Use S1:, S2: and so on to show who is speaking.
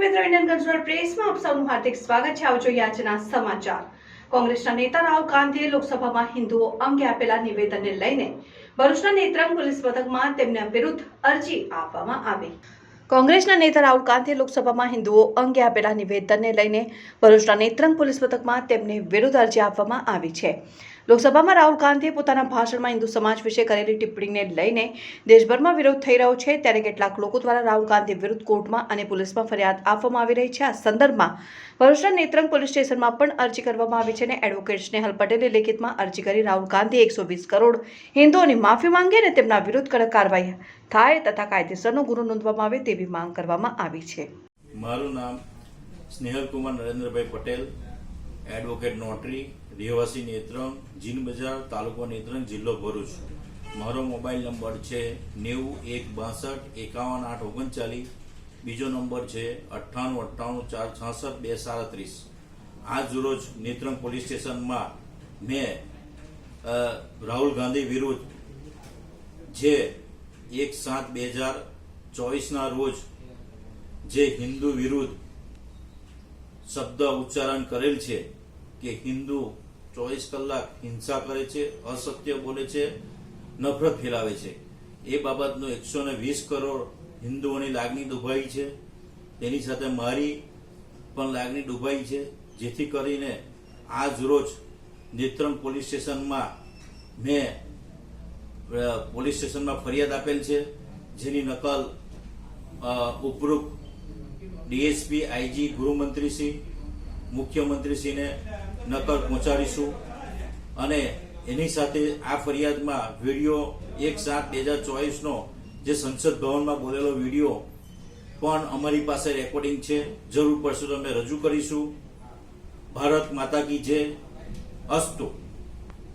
S1: મિત્રો, Indian cultural પ્રેસમાં આપ સૌનું હાર્દિક સ્વાગત છે. આવજો યાચના સમાચાર. કોંગ્રેસના નેતા રાહુલ ગાંધીએ લોકસભામાં હિન્દુઓ અંગે આપેલા નિવેદનને લઈને ભરૂચના નેત્રંગ પોલીસ મથકમાં તેમના વિરુદ્ધ અરજી આપવામાં આવી. કોંગ્રેસના નેતા રાહુલ ગાંધીએ લોકસભામાં હિન્દુઓ અંગે આપેલા નિવેદનને લઈને ભરૂચના નેત્રંગ પોલીસ મથકમાં તેમને વિરુદ્ધ અરજી આપવામાં આવી છે. લોકસભામાં રાહુલ ગાંધીએ પોતાના ભાષણમાં હિન્દુ સમાજ વિશે કરેલી ટિપ્પણીને લઈને દેશભરમાં વિરોધ થઈ રહ્યો છે. ત્યારે કેટલાક લોકો દ્વારા રાહુલ ગાંધી વિરુદ્ધ કોર્ટમાં અને પોલીસમાં ફરિયાદ આપવામાં આવી રહી છે. આ સંદર્ભમાં ભરૂચના નેત્રંગ પોલીસ સ્ટેશનમાં પણ અરજી કરવામાં આવી છે અને એડવોકેટ સ્નેહલ પટેલે લેખિતમાં અરજી કરી રાહુલ ગાંધી એકસો વીસ કરોડ હિન્દુઓની માફી માંગી અને તેમના વિરુદ્ધ કડક કાર્યવાહી થાય તથા કાયદેસરનો ગુનો નોંધવામાં આવે તેવી માંગ કરવામાં આવી છે.
S2: મારું નામ સ્નેહલકુમાર નરેન્દ્રભાઈ પટેલ. એડવોકેટ નોટરી, રહેવાસી નેત્રંગ, જીન બજાર, તાલુકો નેત્રંગ, જિલ્લો ભરૂચ. મારો મોબાઈલ નંબર છે નેવું એક બાસઠ એકાવન આઠ ઓગણચાલીસ. બીજો નંબર છે અઠ્ઠાણું અઠ્ઠાણું ચાર છાસઠ બે સાડત્રીસ આજ રોજ નેત્રંગ પોલીસ સ્ટેશનમાં મેં રાહુલ ગાંધી વિરુદ્ધ જે એક સાત બે હજાર ચોવીસના રોજ જે હિન્દુ વિરુદ્ધ શબ્દ ઉચ્ચારણ કરેલ છે કે હિન્દુ ચોવીસ કલાક હિંસા કરે છે, અસત્ય બોલે છે, નફરત ફેલાવે છે. એ બાબતનો એકસો ને વીસ કરોડ હિન્દુઓની લાગણી દુભાઈ છે. તેની સાથે મારી પણ લાગણી ડૂબાઈ છે. જેથી કરીને આજ રોજ નેત્રમ પોલીસ સ્ટેશનમાં મેં પોલીસ સ્ટેશનમાં ફરિયાદ આપેલ છે. જેની નકલ ઉપરોક્ત ડીએસપી, આઈજી ગૃહમંત્રીશ્રી મુખ્યમંત્રીશ્રીને નકલ પહોંચાડીશું. અને એની સાથે આ ફરિયાદમાં વીડિયો એક સાત બે હજાર ચોવીસનો જે સંસદ ભવનમાં બોલેલો વીડિયો પણ અમારી પાસે રેકોર્ડિંગ છે. જરૂર પડશે તો અમે રજૂ કરીશું. ભારત માતા કી જય. અસ્તુ.